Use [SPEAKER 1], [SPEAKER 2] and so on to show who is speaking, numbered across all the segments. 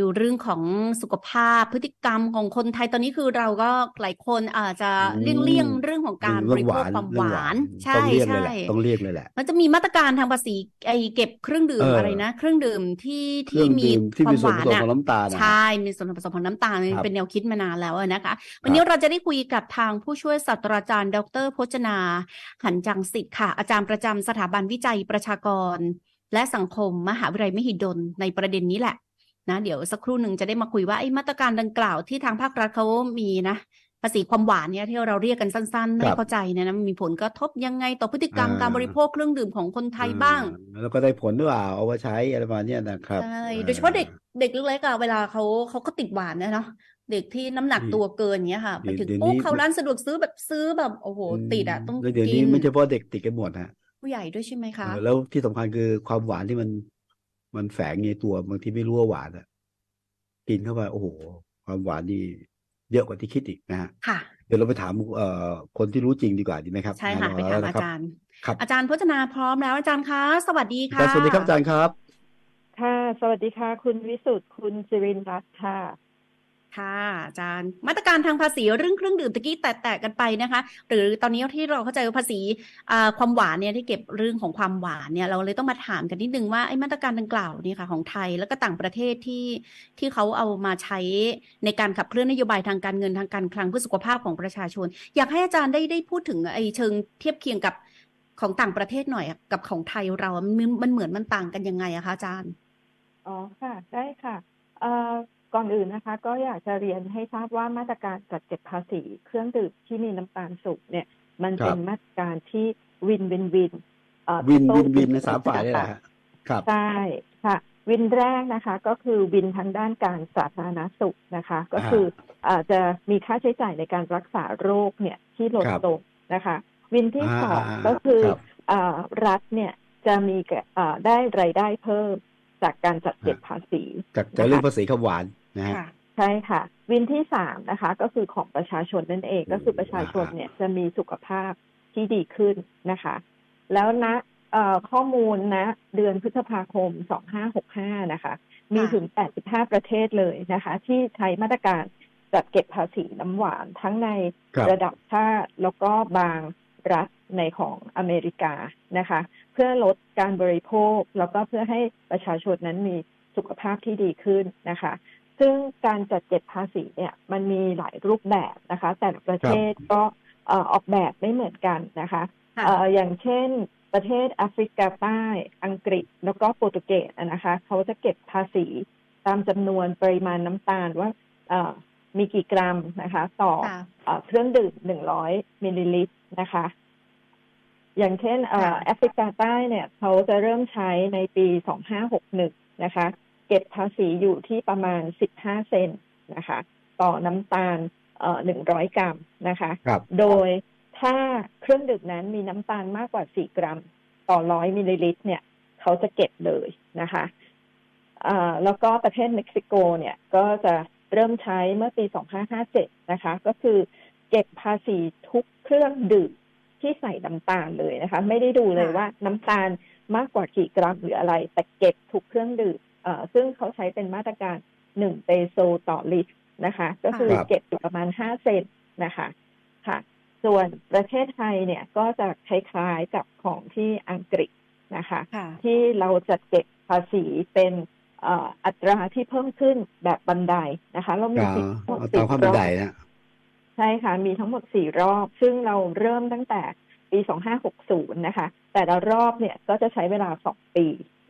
[SPEAKER 1] มาดูเรื่องของสุขภาพพฤติกรรมของคนไทยตอนนี้คือเราก็หลายคนอาจจะ
[SPEAKER 2] อื
[SPEAKER 1] เลี่ยงเลี่ยง
[SPEAKER 2] ม
[SPEAKER 1] เรื่องของ
[SPEAKER 2] เรื่
[SPEAKER 1] กา
[SPEAKER 2] อง
[SPEAKER 1] รบ
[SPEAKER 2] เรื่อง
[SPEAKER 1] ริ
[SPEAKER 2] ห
[SPEAKER 1] โภควา
[SPEAKER 2] น
[SPEAKER 1] ความห
[SPEAKER 2] เรื่องห
[SPEAKER 1] วาวา
[SPEAKER 2] น
[SPEAKER 1] นใช่
[SPEAKER 2] ต้องเลี่ยงเลย
[SPEAKER 1] ใช่
[SPEAKER 2] แหละต้องเลี่ยงเลยแหละ
[SPEAKER 1] มันจะมีมาตรการทางภาษีไอเก็บเครื่องดื่
[SPEAKER 2] เอ
[SPEAKER 1] ม
[SPEAKER 2] อ
[SPEAKER 1] อะไรนะ เครื่องดื่มที่
[SPEAKER 2] เครื่
[SPEAKER 1] ที่
[SPEAKER 2] อง
[SPEAKER 1] มี
[SPEAKER 2] ดื่มที่
[SPEAKER 1] ควา
[SPEAKER 2] มี
[SPEAKER 1] มห
[SPEAKER 2] ส่วน
[SPEAKER 1] วา
[SPEAKER 2] ผ
[SPEAKER 1] น
[SPEAKER 2] สม
[SPEAKER 1] อะ
[SPEAKER 2] ของน้ำตาลนะ
[SPEAKER 1] ใช่มีส่วนผสมของน้ำตาล
[SPEAKER 2] ครับ
[SPEAKER 1] เป็นแนวคิดมานานแล้วอะนะคะ
[SPEAKER 2] ค
[SPEAKER 1] วัน
[SPEAKER 2] รั
[SPEAKER 1] นี้
[SPEAKER 2] บ
[SPEAKER 1] เราจะได้คุยกับทางผู้ช่วยศาสตราจารย์ ดรพจนา หันจังสิทธิ์ค่ะ อาจารย์ประจำสถาบันวิจัยประชากร และสังคมมหาวิทยาลัยมหิดลในประเด็นนี้แหละ นะเดี๋ยวสักครู่หนึ่งจะได้มาคุยว่าไอ้มาตรการดังกล่าวที่ทางภาครัฐเขามีนะภาษีความหวานเนี่ยที่เราเรียกกันสั้นๆ
[SPEAKER 2] ค
[SPEAKER 1] ให้
[SPEAKER 2] รับ
[SPEAKER 1] เข้าใจเนี่ยนะมันมีผลกระทบยังไงต่อพฤติกรรม
[SPEAKER 2] อ่า
[SPEAKER 1] การบริโภคเครื่องดื่มของคนไทยบ้าง
[SPEAKER 2] อ่าแล้วก็ได้ผลหรือเปล่าเอามาใช้อะไรประมาณเนี้ยนะครับ
[SPEAKER 1] ใช่
[SPEAKER 2] อ่
[SPEAKER 1] โดยเฉพาะเด็กเด็กเล็กๆอะเวลาเขาเขาก็ติดหวานนะเนาะเด็กที่น้ำหนัก
[SPEAKER 2] นี่
[SPEAKER 1] ตัวเกินเงี้ยค่ะไป
[SPEAKER 2] เดี๋ยว
[SPEAKER 1] ถึง
[SPEAKER 2] เดี๋ยว
[SPEAKER 1] ปุ๊บ
[SPEAKER 2] นี้
[SPEAKER 1] เข้าร้านสะดวกซื้อแบบซื้อแบบโอ้โห
[SPEAKER 2] อืม
[SPEAKER 1] ติดอะต้อง
[SPEAKER 2] แล้วเดี๋ยว
[SPEAKER 1] กิ
[SPEAKER 2] นี้
[SPEAKER 1] น
[SPEAKER 2] ไม่เฉพาะเด็กติดกันหมดฮะ
[SPEAKER 1] ผู้ใหญ่ด้วยใช่ไหม
[SPEAKER 2] เอ
[SPEAKER 1] คะ
[SPEAKER 2] อแล้วที่สำคัญคือความหวานที่มัน มันแฝงในตัวบางทีไม่รู้ว่าหวานอะกินเข้าไปโอ้โห ความหวานนี่เยอะกว่าที่คิดอีกนะฮะ
[SPEAKER 1] ค่ะ
[SPEAKER 2] เดี๋ยวเราไปถามเอ่อคนที่รู้จริงดีกว่าดีไหมครับ
[SPEAKER 1] ใช่ค่ะ
[SPEAKER 2] นะ
[SPEAKER 1] ไปถาม
[SPEAKER 2] เนะ
[SPEAKER 1] อา
[SPEAKER 2] ครับ
[SPEAKER 1] จารย์
[SPEAKER 2] ครับ
[SPEAKER 1] อาจารย์พจนาพร้อมแล้วอาจารย์คะสวัสดี
[SPEAKER 2] อา
[SPEAKER 1] ค่ะ
[SPEAKER 2] จารย์สวัสดีครับอาจารย์ครับ
[SPEAKER 3] ค่ะ สวัสดีค่ะ คุณวิสุทธ์คุณสิรินทร์รัตน์ค่ะ
[SPEAKER 1] ค่ะอาจารย์มาตรการทางภาษีเรื่องเครื่องดื่มตะกี้แตะๆกันไปนะคะ หรือตอนนี้ที่เราเข้าใจว่าภาษีความหวานเนี่ยที่เก็บเรื่องของความหวานเนี่ยเราเลยต้องมาถามกันนิดนึงว่าไอ้มาตรการดังกล่าวนี่ค่ะของไทยแล้วก็ต่างประเทศที่ที่เขาเอามาใช้ในการขับเคลื่อนนโยบายทางการเงินทางการคลังเพื่อสุขภาพของประชาชน อยากให้อาจารย์ได้ได้พูดถึงไอ้เชิงเทียบเคียงกับของต่างประเทศหน่อยกับของไทยเรามันมันเหมือนมันต่างกันยังไงอะคะอาจารย์
[SPEAKER 3] อ๋อค่ะได้ค่ะเอ่อ ก่อนอื่นนะคะ ก็อยากจะเรียนให้ทราบว่ามาตรการจัดเก็บภาษี เครื่องดื่มที่มีน้ำตาลสูงเนี่ย มัน
[SPEAKER 2] ครับ
[SPEAKER 3] เป็นมาตรการที่วินวินวินเอ่อ
[SPEAKER 2] วิน
[SPEAKER 3] total
[SPEAKER 2] วินวิน
[SPEAKER 3] win
[SPEAKER 2] ในสามฝ่ายนี่แหละฮะครับ
[SPEAKER 3] ใช่ค่ะ วินแรกนะคะ ก็คือวินทางด้านการสาธารณสุขนะคะ ก็คืออาจจะมีค่าใช้จ่ายในการรักษาโรคเนี่ยที่ลด
[SPEAKER 2] ครับ
[SPEAKER 3] ลงนะคะ วินที่
[SPEAKER 2] อ่า
[SPEAKER 3] สอง
[SPEAKER 2] อ่า
[SPEAKER 3] ก็คือ
[SPEAKER 2] ครับ
[SPEAKER 3] อ่ารัฐเนี่ยจะมีแก่อ่าได้รายได้เพิ่มจากการจัดเก็บภาษี
[SPEAKER 2] จากจากเรื่องภาษีคำหวาน นะฮะ
[SPEAKER 1] ค่ะ
[SPEAKER 3] ใช่ค่ะ วินที่สามนะคะ ก็คือของประชาชนนั่นเอง
[SPEAKER 2] อืม
[SPEAKER 3] ก็คือประชาชนเนี่ยจะมีสุขภาพที่ดีขึ้นนะคะ แล้วนะเอ่อข้อมูลนะเดือนพฤษภาคม 2565 นะคะ มีถึง 85 ประเทศเลยนะคะ ที่ใช้มาตรการจัดเก็บภาษีน้ำหวานทั้งใน
[SPEAKER 2] ครับ
[SPEAKER 3] ระดับชาติแล้วก็บางรัฐในของอเมริกานะคะ เพื่อลดการบริโภค แล้วก็เพื่อให้ประชาชนนั้นมีสุขภาพที่ดีขึ้นนะคะ ซึ่งการจัดเก็บภาษีเนี่ยมันมีหลายรูปแบบนะคะ แต่ละประเทศก็เอ่อออกแบบไม่เหมือนกันนะคะ
[SPEAKER 1] ค่ะ
[SPEAKER 3] เอ่ออย่างเช่นประเทศแอฟริกาใต้อังกฤษแล้วก็โปรตุเกสอะนะคะเขาจะเก็บภาษีตามจำนวนปริมาณน้ำตาลว่าเอ่อมีกี่กรัมนะคะ ต่อ
[SPEAKER 1] ค่ะ
[SPEAKER 3] เอ่อเครื่องดื่ม100มิลลิลิตรนะคะ อย่างเช่นเอ่อ
[SPEAKER 1] ค่ะ
[SPEAKER 3] แอฟริกาใต้เนี่ยเขาจะเริ่มใช้ในปี2561นะคะ เก็บภาษีอยู่ที่ประมาณ 15 เซนต์นะคะ ต่อน้ำตาลเอ่อ100 กรัมนะคะ
[SPEAKER 2] ครับ
[SPEAKER 3] โดยถ้าเครื่องดื่มนั้นมีน้ำตาลมากกว่า 4 กรัม ต่อ 100 มิลลิลิตร เนี่ย เขาจะเก็บเลยนะคะอ่าแล้วก็ประเทศเม็กซิโกเนี่ยก็จะเริ่มใช้เมื่อปี 2557 นะคะ ก็คือเก็บภาษีทุกเครื่องดื่มที่ใส่น้ำตาลเลยนะคะ ไม่ได้ดูเลย
[SPEAKER 1] ค่ะ
[SPEAKER 3] ว่าน้ำตาลมากกว่ากี่กรัมหรืออะไร แต่เก็บทุกเครื่องดื่มเอ่อ ซึ่งเขาใช้เป็นมาตรการ1เปโซต่อลิตรนะคะ ก็คือ
[SPEAKER 2] ครับ
[SPEAKER 3] เก็บอยู่ประมาณ5เซนต์นะคะค่ะ ส่วนประเทศไทยเนี่ยก็จะคล้ายๆกับของที่อังกฤษนะคะ
[SPEAKER 1] ค่ะ
[SPEAKER 3] ที่เราจะเก็บภาษีเป็นเอ่ออัตราที่เพิ่มขึ้นแบบบันไดนะคะ เรามี
[SPEAKER 2] อ่า
[SPEAKER 3] สิทั้งหมด
[SPEAKER 2] เอา
[SPEAKER 3] สี่
[SPEAKER 2] ตามขั้น
[SPEAKER 3] ร
[SPEAKER 2] บัน
[SPEAKER 3] อบ
[SPEAKER 2] ไดนะ
[SPEAKER 3] ใช่ค่ะ มีทั้งหมดสี่รอบ ซึ่งเราเริ่มตั้งแต่ปี2560นะคะ แต่ละรอบเนี่ยก็จะใช้เวลาสองปี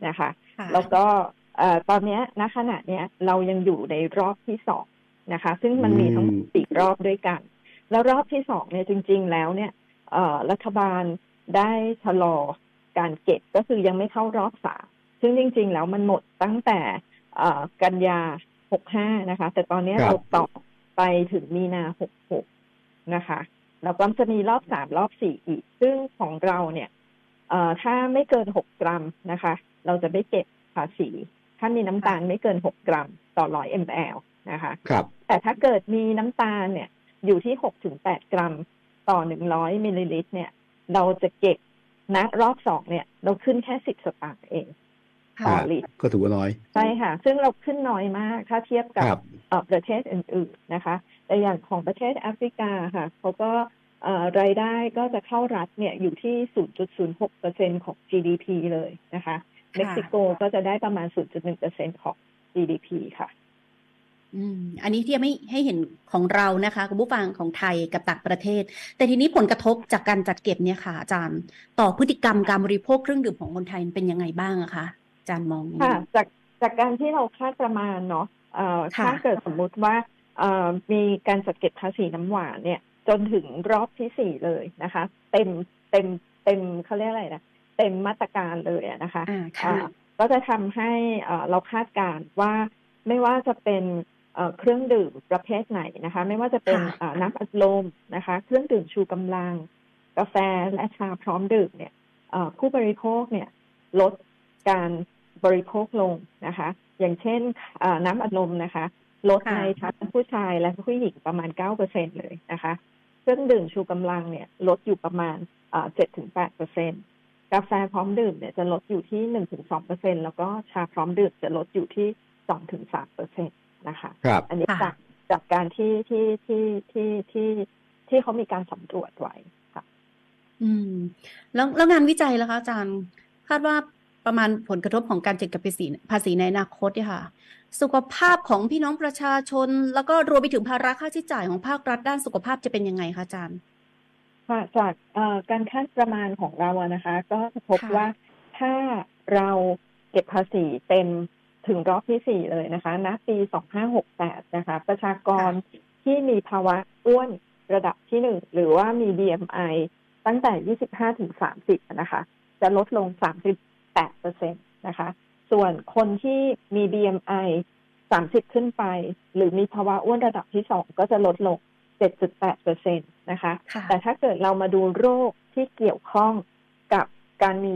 [SPEAKER 3] นะคะ
[SPEAKER 1] ค่ะ
[SPEAKER 3] แล้วก็เอ่อ ตอนเนี้ยณขณะเนี้ยเรายังอยู่ในรอบที่สองนะคะ ซึ่งมันมีทั้งหมด
[SPEAKER 2] อืม
[SPEAKER 3] สี่รอบด้วยกัน แล้วรอบที่สองเนี่ยจริง ๆ แล้วเนี่ยเอ่อรัฐบาลได้ชะลอการเก็บก็คือยังไม่เข้ารอบสามซึ่งจริง ๆ แล้วมันหมดตั้งแต่เอ่อกันยา65นะคะ แต่ตอนเนี้ย
[SPEAKER 2] ครับ
[SPEAKER 3] เราต่อไปถึงมีนา66นะคะแล้วก็จะมีรอบสามรอบสี่อีก ซึ่งของเราเนี่ยเอ่อถ้าไม่เกินหกกรัมนะคะ เราจะไม่เก็บภาษี ถ้ามีน้ำตาลไม่เกินหกกรัมต่อร้อยมลนะคะ
[SPEAKER 2] ครับ
[SPEAKER 3] แต่ถ้าเกิดมีน้ำตาลเนี่ยอยู่ที่หกถึงแปดกรัมต่อหนึ่งร้อยมิลลิลิตรเนี่ย เราจะเก็บณรอบสองเนี่ย เราขึ้นแค่สิบสตางค์เอง
[SPEAKER 1] ค่ะ
[SPEAKER 3] ต่อ
[SPEAKER 2] ฮะ
[SPEAKER 3] ลิตร
[SPEAKER 2] ก็ถือว่าน้อย
[SPEAKER 3] ใช่ค่ะ ซึ่งเราขึ้นน้อยมากถ้าเทียบกับ
[SPEAKER 2] ครับ
[SPEAKER 3] เอ่อประเทศอื่น ๆนะคะ แต่อย่างของประเทศแอฟริกาค่ะเขาก็เอ่อรายได้ก็จะเข้ารัฐเนี่ยอยู่ที่ 0.06%ของ GDP เลยนะคะ เม็กซิโกก็จะได้ประมาณ 0.1%ของ GDP ค่ะ
[SPEAKER 1] อืม อันนี้ที่ไม่ให้เห็นของเรานะคะคุณผู้ฟังของไทยกับต่างประเทศ แต่ทีนี้ผลกระทบจากการจัดเก็บเนี่ยค่ะ อาจารย์ ต่อพฤติกรรมการบริโภคเครื่องดื่มของคนไทยเป็นยังไงบ้างอะคะอาจารย์มอง
[SPEAKER 3] ค่ะ จากจากการที่เราคาดประมาณเนาะเอ่อ
[SPEAKER 1] ค่ะ
[SPEAKER 3] ถ้าเกิดสมมุติว่าเอ่อมีการจัดเก็บภาษีน้ำหวานเนี่ย จนถึงรอบที่สี่เลยนะคะ เต็มเต็มเต็มเขาเรียกอะไรนะ เต็มมาตรการเลยอะนะคะ
[SPEAKER 1] อ่าค่ะ
[SPEAKER 3] อ่าก็จะทำให้เอ่อเราคาดการณ์ว่าไม่ว่าจะเป็นเอ่อเครื่องดื่มประเภทไหนนะคะ ไม่ว่าจะเป็น
[SPEAKER 1] ค่ะ
[SPEAKER 3] เอ่อน้ำอัดลมนะคะ เครื่องดื่มชูกำลัง กาแฟและชาพร้อมดื่มเนี่ยเอ่อผู้บริโภคเนี่ยลดการบริโภคลงนะคะ อย่างเช่นเอ่อน้ำอัดลมนะคะ ลด
[SPEAKER 1] ค่ะ
[SPEAKER 3] ในทั้งผู้ชายและผู้หญิงประมาณ9%เลยนะคะ เครื่องดื่มชูกำลังเนี่ยลดอยู่ประมาณเจ็ดถึงแปดเปอร์เซ็น กาแฟพร้อมดื่มเนี่ยจะลดอยู่ที่หนึ่งถึงสองเปอร์เซ็นแล้วก็ชาพร้อมดื่มจะลดอยู่ที่สองถึงสามเปอร์เซ็นตนะคะ
[SPEAKER 2] ครับ
[SPEAKER 3] อันนี้
[SPEAKER 1] ค่ะ
[SPEAKER 3] จากจากการที่ที่ที่ที่ที่ที่เขามีการสำรวจไว้ค่ะ
[SPEAKER 1] อืม แล้วแล้วงานวิจัยล่ะคะอาจารย์คาดว่าประมาณผลกระทบของการจัดเก็บภาษีภาษีในอนาคตเนี่ยค่ะ สุขภาพของพี่น้องประชาชน แล้วก็รวมไปถึงภาระค่าใช้จ่ายของภาครัฐด้านสุขภาพจะเป็นยังไงคะอาจารย์
[SPEAKER 3] ค่ะจากเอ่อการคาดประมาณของเราอะนะคะ ก็จะพบ
[SPEAKER 1] ค่ะ
[SPEAKER 3] ว่าถ้าเราเก็บภาษีเต็มถึงรอบที่สี่เลยนะคะณปี2568นะคะ ประชากรที่มีภาวะอ้วนระดับที่หนึ่งหรือว่ามี BMI ตั้งแต่25ถึง30นะคะ จะลดลง38เปอร์เซ็นตนะคะ ส่วนคนที่มี BMI 30ขึ้นไป หรือมีภาวะอ้วนระดับที่สองก็จะลดลง 7.8เปอร์เซ็นตนะคะ
[SPEAKER 1] ค่ะ
[SPEAKER 3] แต่ถ้าเกิดเรามาดูโรคที่เกี่ยวข้องกับการมี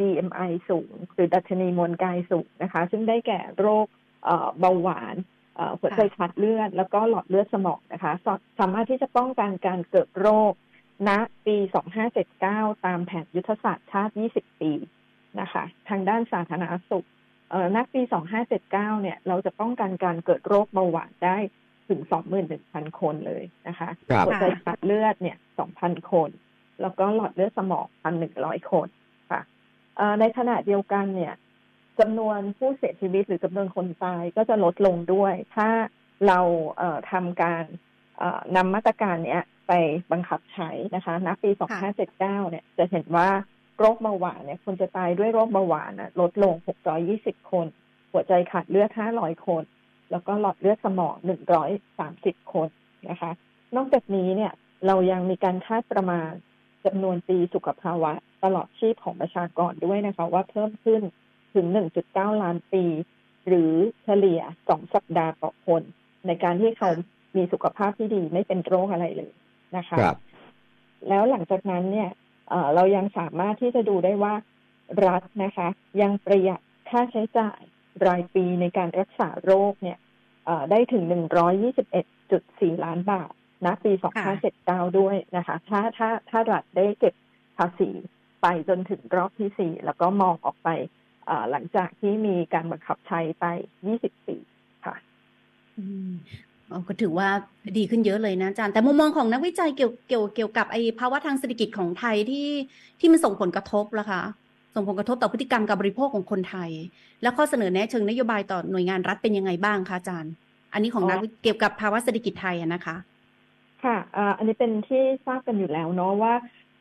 [SPEAKER 3] BMI สูง หรือดัชนีมวลกายสูงนะคะ ซึ่งได้แก่โรคเอ่อเบาหวานเอ่อหัวใจขาดเลือด แล้วก็หลอดเลือดสมองนะคะ สาสามารถที่จะป้องกันการเกิดโรคณปี 2579 ตามแผนยุทธศาสตร์ชาติ 20 ปีนะคะ ทางด้านสาธารณสุขเอ่อณปี 2579 เนี่ย เราจะป้องกันการเกิดโรคเบาหวานได้ ถึง21,000คนเลยนะคะ
[SPEAKER 2] ครับ
[SPEAKER 3] หัวใจขาดเลือดเนี่ย2,000คน แล้วก็หลอดเลือดสมอง1,100คนค่ะเอ่อในขณะเดียวกันเนี่ยจำนวนผู้เสียชีวิตหรือจำนวนคนตายก็จะลดลงด้วย ถ้าเราเอ่อทำการเอ่อนำมาตรการเนี้ยไปบังคับใช้นะคะณปี 2579 เนี่ยจะเห็นว่าโรคเบาหวานเนี่ยคนจะตายด้วยโรคเบาหวานน่ะลดลง 620 คน หัวใจขาดเลือด 500 คน แล้วก็หลอดเลือดสมอง130คนนะคะ นอกจากนี้เนี่ยเรายังมีการคาดประมาณจำนวนปีสุขภาวะ ตลอดชีพของประชากรด้วยนะคะ ว่าเพิ่มขึ้นถึง 1.9 ล้านปี หรือเฉลี่ย 2 สัปดาห์ต่อคน ในการที่เขามีสุขภาพที่ดีไม่เป็นโรคอะไรเลยนะคะ
[SPEAKER 2] ครับ
[SPEAKER 3] แล้วหลังจากนั้นเนี่ยเอ่อเรายังสามารถที่จะดูได้ว่ารัฐนะคะ ยังประหยัดค่าใช้จ่าย รายปีในการรักษาโรคเนี่ยได้ถึง 121.4 ล้านบาทณปี 2579 ด้วยนะคะ ถ้าถ้าถ้ารัฐได้เก็บภาษีไปจนถึงรอบที่ 4 แล้วก็มองออกไปหลังจากที่มีการบังคับใช้ไป20ปีค่ะ
[SPEAKER 1] อืมก็ถือว่าดีขึ้นเยอะเลยนะอาจารย์แต่มุมมองของนักวิจัยเกี่ยวเกี่ยวเกี่ยวกับไอ้ภาวะทางเศรษฐกิจของไทยที่ที่มันส่งผลกระทบล่ะคะ ส่งผลกระทบต่อพฤติกรรมการบริโภคของคนไทย แล้วข้อเสนอแนะเชิงนโยบายต่อหน่วยงานรัฐเป็นยังไงบ้างคะอาจารย์ อันนี้ของ
[SPEAKER 3] อ๋อ
[SPEAKER 1] นักวิเกี่ยวกับภาวะเศรษฐกิจไทยอะนะคะ
[SPEAKER 3] ค่ะอ่าอันนี้เป็นที่ทราบกันอยู่แล้วเนาะว่า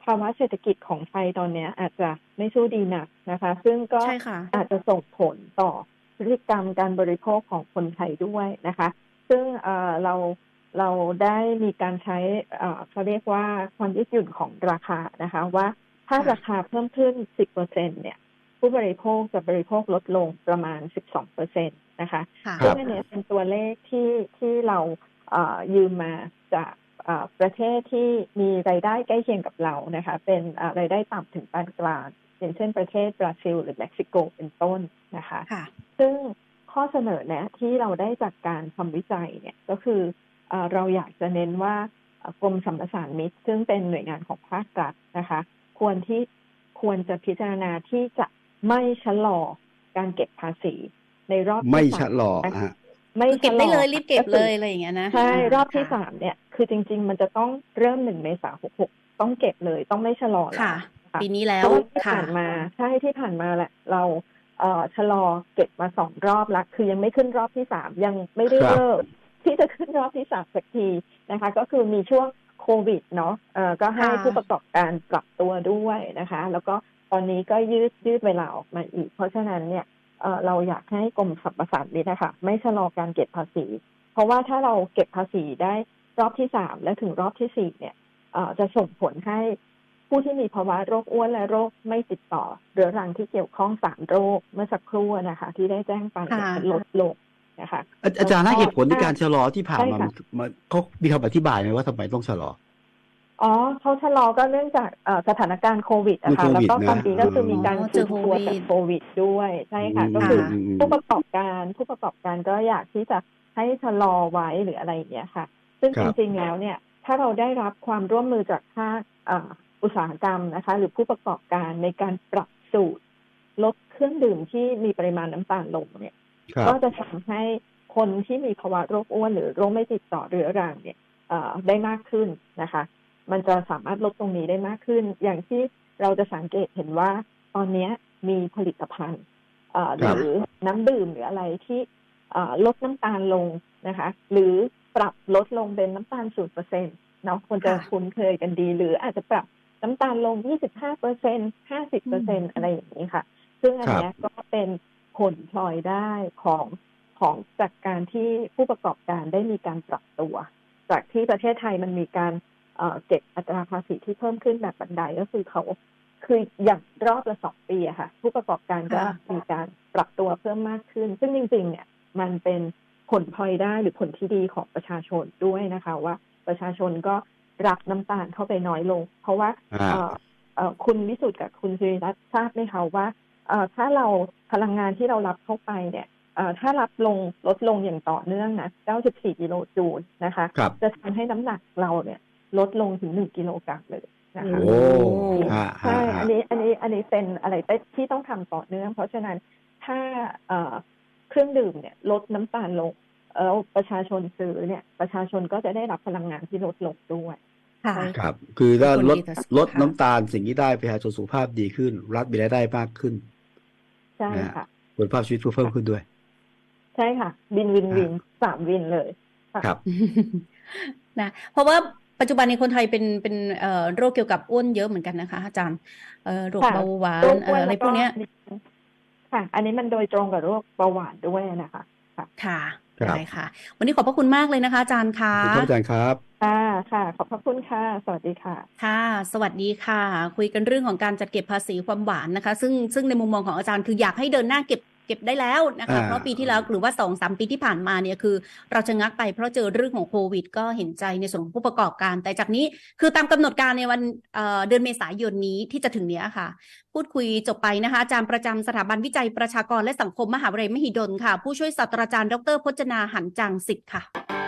[SPEAKER 3] ภาวะเศรษฐกิจของไทยตอนเนี้ยอาจจะไม่สู้ดีหนักนะคะ ซึ่งก็
[SPEAKER 1] ใช่ค่ะ
[SPEAKER 3] อาจจะส่งผลต่อพฤติกรรมการบริโภคของคนไทยด้วยนะคะ ซึ่งเอ่อเราเราได้มีการใช้เอ่อเขาเรียกว่าความยืดหยุ่นของราคานะคะว่า ถ้า
[SPEAKER 1] ค่ะ
[SPEAKER 3] ราคาเพิ่มขึ้น 10เปอร์เซ็นเนี่ย ผู้บริโภคจะบริโภคลดลงประมาณ 12เปอร์เซ็นตนะคะ
[SPEAKER 1] ค่ะ
[SPEAKER 2] ครั
[SPEAKER 3] ซึ่ง
[SPEAKER 2] บ
[SPEAKER 3] อันเนี้ยเป็นตัวเลขที่ที่เราเอ่อยืมมาจากเอ่อประเทศที่มีรายได้ใกล้เคียงกับเรานะคะ เป็นเอ่อรายได้ต่ำถึงปานกลางอย่างเช่นประเทศบราซิล หรือเม็กซิโกเป็นต้นนะคะ
[SPEAKER 1] ค่ะ
[SPEAKER 3] ซึ่งข้อเสนอแนะที่เราได้จากการทำวิจัยเนี่ยก็คือเออเราอยากจะเน้นว่าเอ่อกรมสัมปทานมิตร ซึ่งเป็นหน่วยงานของภาครัฐนะคะ ควรที่ควรจะพิจารณาที่จะไม่ชะลอการเก็บภาษี ในรอบที่
[SPEAKER 2] ไม่
[SPEAKER 3] สา
[SPEAKER 2] ชะลอฮะ
[SPEAKER 3] ไม่
[SPEAKER 1] คือเก็บได้เลย
[SPEAKER 3] ชะอ
[SPEAKER 1] รีบเก็บ
[SPEAKER 3] คื
[SPEAKER 1] เล
[SPEAKER 3] อย
[SPEAKER 1] อะไรอย่างเงี้ยนะ
[SPEAKER 3] ใช่รอบที่
[SPEAKER 1] ค่ะ
[SPEAKER 3] สามเนี่ย คือจริง ๆ มันจะต้องเริ่มหนึ่งเมษาหกหกต้องเก็บเลย ต้องไม่ชะลอแล้ว
[SPEAKER 1] ค่ะ
[SPEAKER 3] ค่ะ
[SPEAKER 1] ปีนี้แล้
[SPEAKER 3] เพ
[SPEAKER 1] ว
[SPEAKER 3] ราะว่าที่
[SPEAKER 1] ค่ะ
[SPEAKER 3] ผ่านมาใช่ที่ผ่านมาแหละ เราเอ่อชะลอเก็บมาสองรอบละคือยังไม่ขึ้นรอบที่สามยังไม่ได้
[SPEAKER 2] ครับ
[SPEAKER 3] เลิกที่จะขึ้นรอบที่สามสักทีนะคะ ก็คือมีช่วง โควิดเนาะเอ่อก็ให้
[SPEAKER 1] ค่ะ
[SPEAKER 3] ผู้ประกอบการปรับตัวด้วยนะคะ แล้วก็ตอนนี้ก็ยืดยืดเวลาออกมาอีก เพราะฉะนั้นเนี่ยเอ่อเราอยากให้กรมสรรพสามิตนะคะไม่ชะลอการเก็บภาษี เพราะว่าถ้าเราเก็บภาษีได้รอบที่สามและถึงรอบที่สี่เนี่ยเอ่อจะส่งผลให้ผู้ที่มีภาวะโรคอ้วนและโรคไม่ติดต่อเรื้อรังที่เกี่ยวข้องสามโรคเมื่อสักครู่นะคะ ที่ได้แจ้งไปเนี่ย
[SPEAKER 1] ค่ะ
[SPEAKER 3] จะลดลง นะคะ
[SPEAKER 2] อาอาจารย์ให้เหตุผลในการชะลอที่ผ่าน
[SPEAKER 3] ใช่
[SPEAKER 2] มา
[SPEAKER 3] ค่ะ
[SPEAKER 2] มันเขามีคำอธิบายไหมว่าทำไมต้องชะลอ
[SPEAKER 3] อ๋อเขาชะลอก็เนื่องจากเอ่อสถานการณ์โควิดอะค่ะ
[SPEAKER 2] มีโค
[SPEAKER 3] แล้ว
[SPEAKER 2] วิด
[SPEAKER 3] ก็
[SPEAKER 2] นะ
[SPEAKER 3] ตอนนี้ก็คือมีการ
[SPEAKER 1] อ๋อเจ
[SPEAKER 3] ฟื้
[SPEAKER 1] อน
[SPEAKER 3] ตัว
[SPEAKER 1] โควิด
[SPEAKER 3] จากโควิดด้วยใช่ค่ะ
[SPEAKER 2] อืม
[SPEAKER 3] ก็คือ
[SPEAKER 2] อืมอืม
[SPEAKER 3] ผู้ประกอบการผู้ประกอบการก็อยากที่จะให้ชะลอไว้หรืออะไรอย่างเงี้ยค่ะ ซึ่ง
[SPEAKER 2] ครั
[SPEAKER 3] จ
[SPEAKER 2] บ
[SPEAKER 3] ริงๆแล้วเนี่ย ถ้าเราได้รับความร่วมมือจากภาคเอ่ออุตสาหกรรมนะคะ หรือผู้ประกอบการในการปรับสูตรลดเครื่องดื่มที่มีปริมาณน้ำตาลลงเนี่ย
[SPEAKER 2] ครับ
[SPEAKER 3] ก็จะทำให้คนที่มีภาวะโรคอ้วนหรือโรคไม่ติดต่อเรื้อรังเนี่ยเอ่อได้มากขึ้นนะคะ มันจะสามารถลดตรงนี้ได้มากขึ้น อย่างที่เราจะสังเกตเห็นว่าตอนเนี้ยมีผลิตภัณฑ์เอ่อห
[SPEAKER 2] ครับ
[SPEAKER 3] รือน้ำดื่มหรืออะไรที่เอ่อลดน้ำตาลลงนะคะ หรือปรับลดลงเป็นน้ำตาลศูนเปอร์เซ็นต์เนาะคนจะ
[SPEAKER 1] ค่ะ
[SPEAKER 3] คุ้นเคยกันดี หรืออาจจะปรับน้ำตาลลง 25เปอร์เซ็นต์50เปอร์เซ็นต์อะไรอย่างนี้ค่ะ ซึ่งอันเนี้ยก็เป็น ผลพลอยได้ของของจากการที่ผู้ประกอบการได้มีการปรับตัว จากที่ประเทศไทยมันมีการเอ่อเก็บอัตราภาษีที่เพิ่มขึ้นแบบบันไดก็คือเขาคืออย่างรอบละสองปีอะค่ะ ผู้ประกอบการก็มีการปรับตัวเพิ่มมากขึ้น ซึ่งจริง ๆ เนี่ย มันเป็นผลพลอยได้หรือผลที่ดีของประชาชนด้วยนะคะ ว่าประชาชนก็รับน้ำตาลเข้าไปน้อยลง เพราะว่าคุณวิสุทธ์กับคุณสิริรัตน์ทราบไหมคะว่า ถ้าเราพลังงานที่เรารับเข้าไปเนี่ยเอ่อถ้ารับลงลดลงอย่างต่อเนื่องนะ 94 กิโลจูลนะคะ
[SPEAKER 2] ครับ
[SPEAKER 3] จะทำให้น้ำหนักเราเนี่ยลดลงถึง 1 กิโลกรัมเลยนะคะ
[SPEAKER 2] โอ้ฮะ
[SPEAKER 3] ใช่
[SPEAKER 2] ฮะ
[SPEAKER 3] อันนี้อันนี้อันนี้เป็นอะไรที่ต้องทำต่อเนื่อง เพราะฉะนั้นถ้าเอ่อเครื่องดื่มเนี่ยลดน้ำตาลลงแล้วประชาชนซื้อเนี่ยประชาชนก็จะได้รับพลังงานที่ลดลงด้วย
[SPEAKER 1] ค่ะ
[SPEAKER 3] ใช่
[SPEAKER 2] ครับ คือถ้า
[SPEAKER 1] ผล
[SPEAKER 2] ลด
[SPEAKER 1] ดีต่อสุขภาพ
[SPEAKER 2] ลดน้ำตาลสิ่งที่ได้ประชาชนสุขภาพดีขึ้น รัฐมีรายได้มากขึ้น
[SPEAKER 3] ใช่
[SPEAKER 2] นะฮะ
[SPEAKER 3] ค่ะ
[SPEAKER 2] คุณภาพชีวิตก็เพิ่มขึ้นด้วย
[SPEAKER 3] ใช่ค่ะวินวินวินสามวินเลย
[SPEAKER 2] ครับ
[SPEAKER 1] นะเพราะว่าปัจจุบันนี้คนไทยเป็นเป็นเอ่อโรคเกี่ยวกับอ้วนเยอะเหมือนกันนะคะ อาจารย์เอ่อโรค
[SPEAKER 3] ค่ะ
[SPEAKER 1] เบาหวาน
[SPEAKER 3] โรค
[SPEAKER 1] เอ่ออะไรพวกเนี้ย
[SPEAKER 3] ค่ะ อันนี้มันโดยตรงกับโรคเบาหวานด้วยนะคะ
[SPEAKER 1] ค่ะ
[SPEAKER 2] ครับ
[SPEAKER 1] ได้ค่ะ วันนี้ขอบพระคุณมากเลยนะคะ อาจารย์คะ
[SPEAKER 2] ขอบคุณครับอาจารย์ครับ
[SPEAKER 3] ค่ะค่ะ ขอบพระคุณค่ะ สวัสดีค่ะ
[SPEAKER 1] ค่ะ สวัสดีค่ะ คุยกันเรื่องของการจัดเก็บภาษีความหวานนะคะ ซึ่งซึ่งในมุมมองของอาจารย์คืออยากให้เดินหน้าเก็บเก็บได้แล้วนะคะ
[SPEAKER 2] อ่า
[SPEAKER 1] เพราะปีที่แล้วหรือว่าสองสามปีที่ผ่านมาเนี่ยคือ เราจะงักไปเพราะเจอเรื่องของโควิด ก็เห็นใจในส่วนของผู้ประกอบการ แต่จากนี้คือตามกำหนดการในวันเอ่อเดือนเมษายนนี้ที่จะถึงเนี้ยค่ะ พูดคุยจบไปนะคะ อาจารย์ประจำสถาบันวิจัยประชากรและสังคมมหาวิทยาลัยมหิดลค่ะ ผู้ช่วยศาสตราจารย์ดรพจนาหันจางสิทธิ์ค่ะ